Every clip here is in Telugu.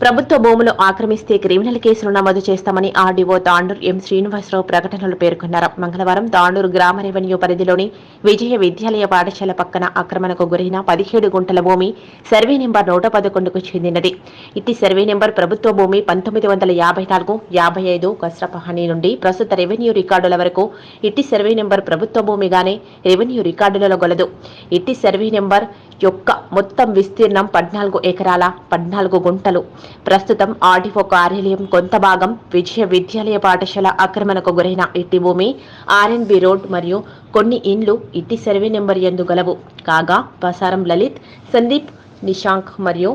ప్రభుత్వ భూములు ఆక్రమిస్తే క్రిమినల్ కేసులు నమోదు చేస్తామని ఆర్డీఓ తాండూరు ఎం శ్రీనివాసరావు ప్రకటనలు పేర్కొన్నారు. మంగళవారం తాండూరు గ్రామ రెవెన్యూ పరిధిలోని విజయ విద్యాలయ పాఠశాల పక్కన ఆక్రమణకు గురైన పదిహేడు గుంటల భూమి సర్వే నెంబర్ నూట పదకొండుకు చెందినది. ఇట్టి సర్వే నెంబర్ ప్రభుత్వ భూమి పంతొమ్మిది వందల యాభై నాలుగు యాభై ఐదు కస్రపహాని నుండి ప్రస్తుత రెవెన్యూ రికార్డుల వరకు ఇట్టి సర్వే నెంబర్ ప్రభుత్వ భూమిగానే రెవెన్యూ రికార్డులలో గలదు. ఇట్టి సర్వే నెంబర్ యొక్క మొత్తం విస్తీర్ణం పద్నాలుగు ఎకరాల పద్నాలుగు గుంటలు. ప్రస్తుతం ఆర్డీఓ కార్యాలయం కొంత భాగం విజయ విద్యాలయ పాఠశాల ఆక్రమణకు గురైన ఇట్టి భూమి ఆర్ఎన్బి రోడ్ మరియు కొన్ని ఇండ్లు ఇట్టి సర్వే నెంబర్ ఎందు గలవు. కాగా బసారం లలిత్ సందీప్ నిశాంక్ మరియు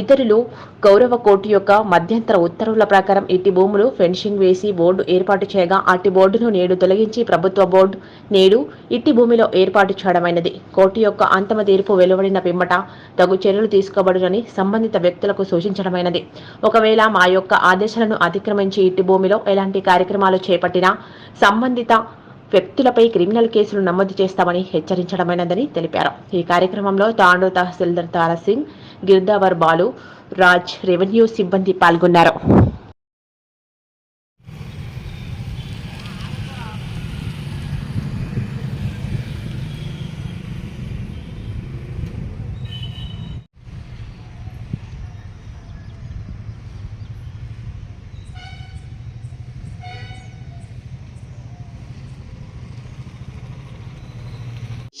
ఇతరులు గౌరవ కోర్టు యొక్క మధ్యంతర ఉత్తర్వుల ప్రకారం ఇట్టి భూములు ఫెన్సింగ్ వేసి బోర్డు ఏర్పాటు చేయగా అట్టి బోర్డును నేడు తొలగించి ప్రభుత్వ బోర్డు నేడు ఇట్టి భూమిలో ఏర్పాటు చేయడమైనది. కోర్టు యొక్క అంతిమ తీర్పు వెలువడిన పిమ్మట తగు చర్యలు తీసుకోబడునని సంబంధిత వ్యక్తులకు సూచించడమైనది. ఒకవేళ మా యొక్క ఆదేశాలను అతిక్రమించి ఇట్టి భూమిలో ఎలాంటి కార్యక్రమాలు చేపట్టినా సంబంధిత వ్యక్తులపై క్రిమినల్ కేసులు నమోదు చేస్తామని హెచ్చరించడమైనదని తెలిపారు. ఈ కార్యక్రమంలో తాండూ తహసీల్దార్ తారాసింగ్ గిర్దావర్ బాలు రాజ్ రెవెన్యూ సిబ్బంది పాల్గొన్నారు.